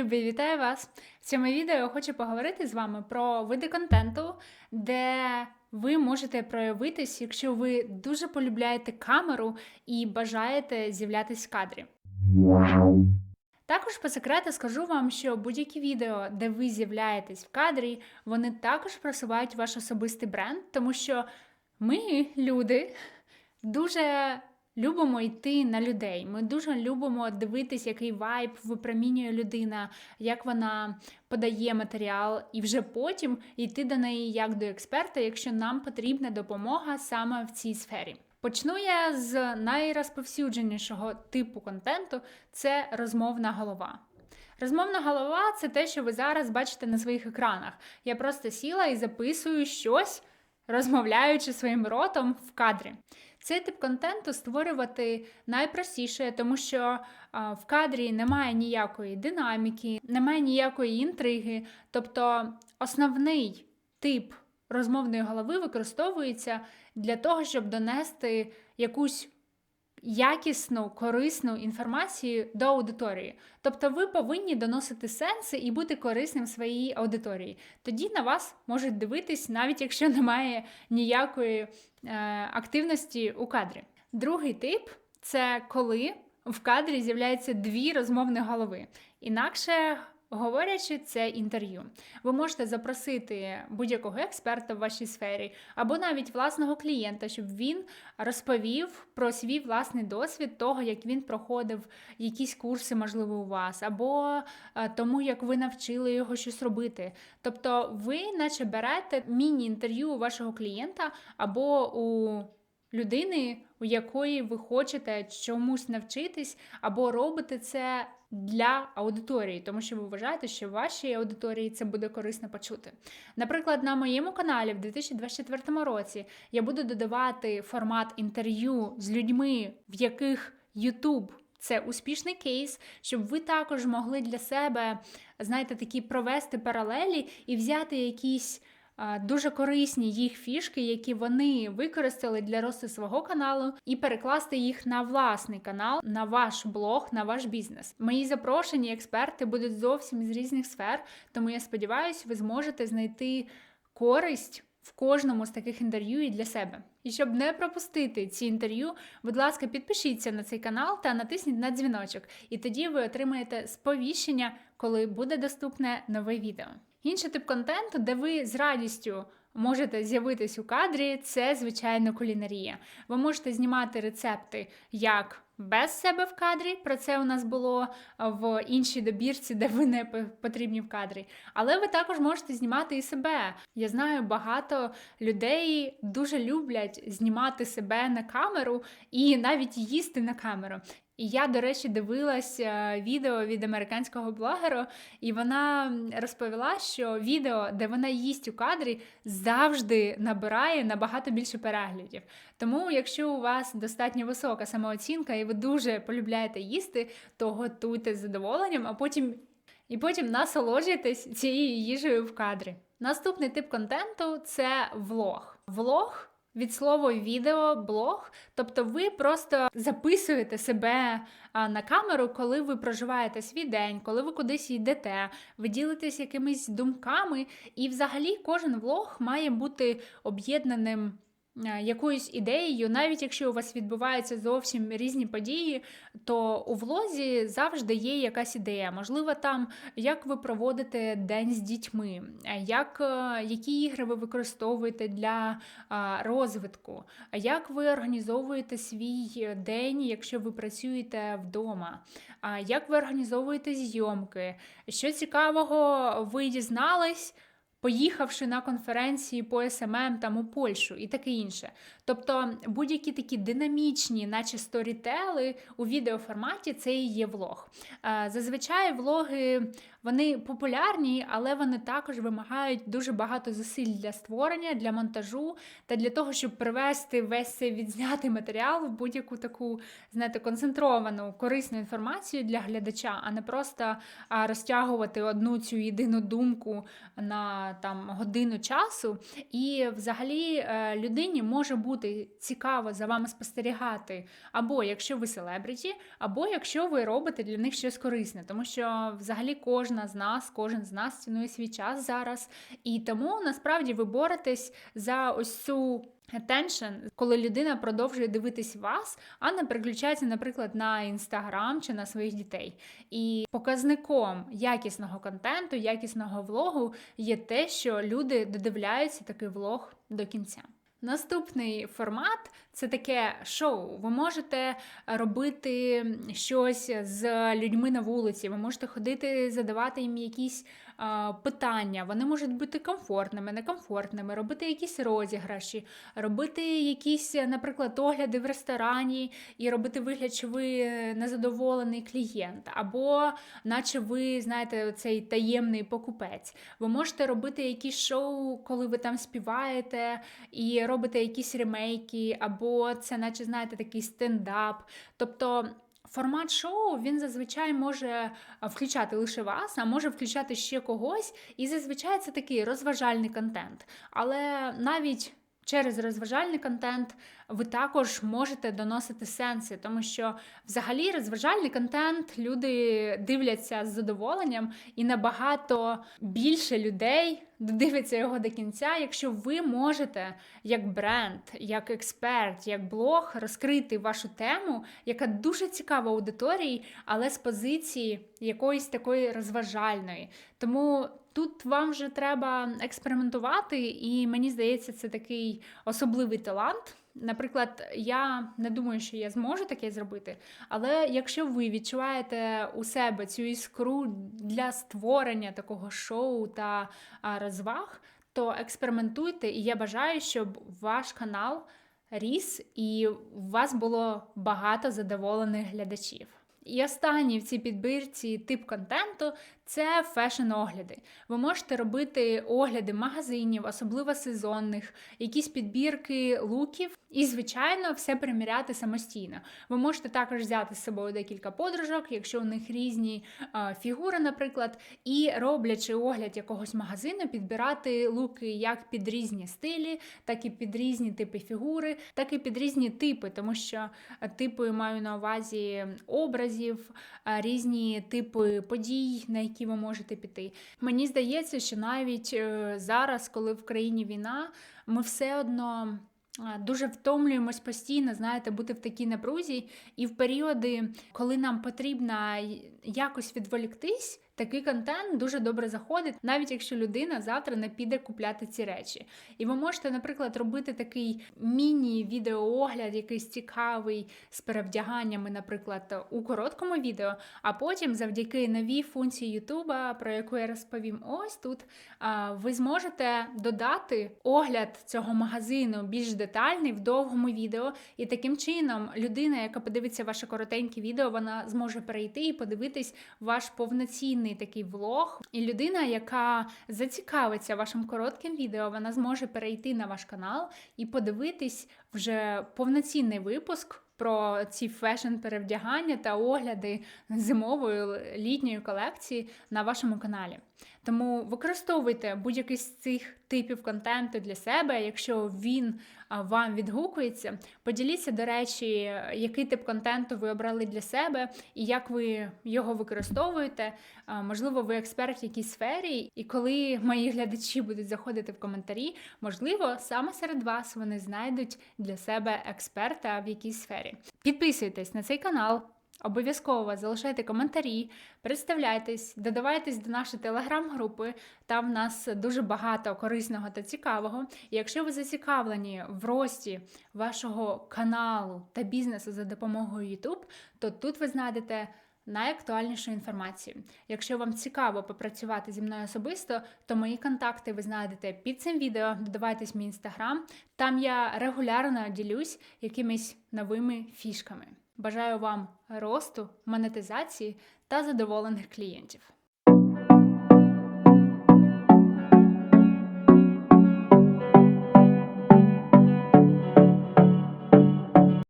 Любі, вітаю вас! В цьому відео я хочу поговорити з вами про види контенту, де ви можете проявитись, якщо ви дуже полюбляєте камеру і бажаєте з'являтись в кадрі. Також по секрету скажу вам, що будь-які відео, де ви з'являєтесь в кадрі, вони також просувають ваш особистий бренд, тому що ми, люди, дуже любимо йти на людей. Ми дуже любимо дивитись, який вайб випромінює людина, як вона подає матеріал, і вже потім йти до неї як до експерта, якщо нам потрібна допомога саме в цій сфері. Почну я з найрозповсюдженішого типу контенту це розмовна голова. Розмовна голова це те, що ви зараз бачите на своїх екранах. Я просто сіла і записую щось, розмовляючи своїм ротом в кадрі. Цей тип контенту створювати найпростіше, тому що в кадрі немає ніякої динаміки, немає ніякої інтриги. Тобто основний тип розмовної голови використовується для того, щоб донести якусь якісну, корисну інформацію до аудиторії. Тобто ви повинні доносити сенси і бути корисним своїй аудиторії. Тоді на вас можуть дивитись, навіть якщо немає ніякої е, активності у кадрі. Другий тип це коли в кадрі з'являються дві розмовні голови. Інакше Говорячи, це інтерв'ю. Ви можете запросити будь-якого експерта в вашій сфері, або навіть власного клієнта, щоб він розповів про свій власний досвід того, як він проходив якісь курси, можливо, у вас, або е, тому, як ви навчили його щось робити. Тобто, ви, наче берете міні-інтерв'ю у вашого клієнта або у людини, у якої ви хочете чомусь навчитись, або робите це для аудиторії, тому що ви вважаєте, що вашій аудиторії це буде корисно почути. Наприклад, на моєму каналі в 2024 році я буду додавати формат інтерв'ю з людьми, в яких YouTube це успішний кейс, щоб ви також могли для себе, знаєте, такі провести паралелі і взяти якісь дуже корисні їх фішки, які вони використали для росту свого каналу, і перекласти їх на власний канал, на ваш блог, на ваш бізнес. Мої запрошені експерти будуть зовсім з різних сфер, тому я сподіваюся, ви зможете знайти користь. В кожному з таких інтерв'ю і для себе. І щоб не пропустити ці інтерв'ю, будь ласка, підпишіться на цей канал та натисніть на дзвіночок, і тоді ви отримаєте сповіщення, коли буде доступне нове відео. Інший тип контенту, де ви з радістю можете з'явитись у кадрі, це звичайно кулінарія. Ви можете знімати рецепти як без себе в кадрі. Про це у нас було в іншій добірці, де ви не потрібні в кадрі. Але ви також можете знімати і себе. Я знаю, багато людей дуже люблять знімати себе на камеру і навіть їсти на камеру. І я, до речі, дивилася відео від американського блогера, і вона розповіла, що відео, де вона їсть у кадрі, завжди набирає набагато більше переглядів. Тому, якщо у вас достатньо висока самооцінка і ви дуже полюбляєте їсти, то готуйте з задоволенням, а потім і потім насолоджуйтесь цією їжею в кадрі. Наступний тип контенту це влог. Влог. Від слова відео, блог, тобто ви просто записуєте себе на камеру, коли ви проживаєте свій день, коли ви кудись йдете, ви ділитесь якимись думками, і взагалі кожен влог має бути об'єднаним. Е, якоюсь ідеєю, навіть якщо у вас відбуваються зовсім різні події, то у влозі завжди є якась ідея. Можливо, там як ви проводите день з дітьми, е, як, е, які ігри ви використовуєте для розвитку, як ви організовуєте свій день, якщо ви працюєте вдома, як ви організовуєте зйомки, що цікавого ви дізнались поїхавши на конференції по СММ там у Польщу і таке інше. Тобто будь-які такі динамічні, наче сторітели у відеоформаті, це і є влог. Е, зазвичай влоги вони популярні, але вони також вимагають дуже багато зусиль для створення, для монтажу та для того, щоб привести весь цей відзнятий матеріал в будь-яку таку, знаєте, концентровану корисну інформацію для глядача, а не просто розтягувати одну цю єдину думку на там годину часу, і взагалі е, людині може бути цікаво за вами спостерігати, або якщо ви селебриті, або якщо ви робите для них щось корисне, тому що взагалі кожна з нас, кожен з нас цінує свій час зараз, і тому насправді ви боретесь за ось цю. Attention, коли людина продовжує дивитись вас, а не переключається, наприклад, на інстаграм чи на своїх дітей. І показником якісного контенту, якісного влогу є те, що люди додивляються такий влог до кінця. Наступний формат це таке шоу. Ви можете робити щось з людьми на вулиці, ви можете ходити, задавати їм якісь питання. Вони можуть бути комфортними, некомфортними, робити якісь розіграші, робити якісь, наприклад, огляди в ресторані і робити вигляд, що ви незадоволений клієнт, або наче ви знаєте цей таємний покупець. Ви можете робити якісь шоу, коли ви там співаєте і робите якісь ремейки, або це, наче, знаєте, такий стендап. Тобто. Формат шоу він зазвичай може включати лише вас, а може включати ще когось. І зазвичай це такий розважальний контент. Але навіть через розважальний контент ви також можете доносити сенси, тому що взагалі розважальний контент люди дивляться з задоволенням, і набагато більше людей додивиться його до кінця, якщо ви можете, як бренд, як експерт, як блог, розкрити вашу тему, яка дуже цікава аудиторії, але з позиції якоїсь такої розважальної. Тому тут вам вже треба експериментувати, і мені здається, це такий особливий талант. Наприклад, я не думаю, що я зможу таке зробити, але якщо ви відчуваєте у себе цю іскру для створення такого шоу та розваг, то експериментуйте, і я бажаю, щоб ваш канал ріс і у вас було багато задоволених глядачів. І останній в цій підбірці тип контенту це фешн-огляди. Ви можете робити огляди магазинів, особливо сезонних, якісь підбірки луків, і, звичайно, все приміряти самостійно. Ви можете також взяти з собою декілька подружок, якщо у них різні а, фігури, наприклад, і роблячи огляд якогось магазину, підбирати луки як під різні стилі, так і під різні типи фігури, так і під різні типи, тому що типи маю на увазі образів, різні типи подій, на які ви можете піти. Мені здається, що навіть е, зараз, коли в країні війна, ми все одно. Дуже втомлюємось постійно, знаєте, бути в такій напрузі, і в періоди, коли нам потрібно якось відволіктись, такий контент дуже добре заходить, навіть якщо людина завтра не піде купляти ці речі. І ви можете, наприклад, робити такий міні-відеоогляд, якийсь цікавий з перевдяганнями, наприклад, у короткому відео, а потім, завдяки новій функції Ютуба, про яку я розповім ось тут, ви зможете додати огляд цього магазину більш детальний в довгому відео. І таким чином людина, яка подивиться ваше коротеньке відео, вона зможе перейти і подивитись ваш повноцінний такий влог. І людина, яка зацікавиться вашим коротким відео, вона зможе перейти на ваш канал і подивитись вже повноцінний випуск. Про ці фешн-перевдягання та огляди зимової літньої колекції на вашому каналі. Тому використовуйте будь-який з цих типів контенту для себе, якщо він вам відгукується. Поділіться, до речі, який тип контенту ви обрали для себе і як ви його використовуєте. Можливо, ви експерт в якійсь сфері, і коли мої глядачі будуть заходити в коментарі, можливо, саме серед вас вони знайдуть для себе експерта в якійсь сфері. Підписуйтесь на цей канал. Обов'язково залишайте коментарі, представляйтесь, додавайтесь до нашої телеграм-групи. Там в нас дуже багато корисного та цікавого. І якщо ви зацікавлені в рості вашого каналу та бізнесу за допомогою YouTube, то тут ви знайдете найактуальнішу інформацію. Якщо вам цікаво попрацювати зі мною особисто, то мої контакти ви знайдете під цим відео. Додавайтесь в мій інстаграм. Там я регулярно ділюсь якимись новими фішками. Бажаю вам росту, монетизації та задоволених клієнтів.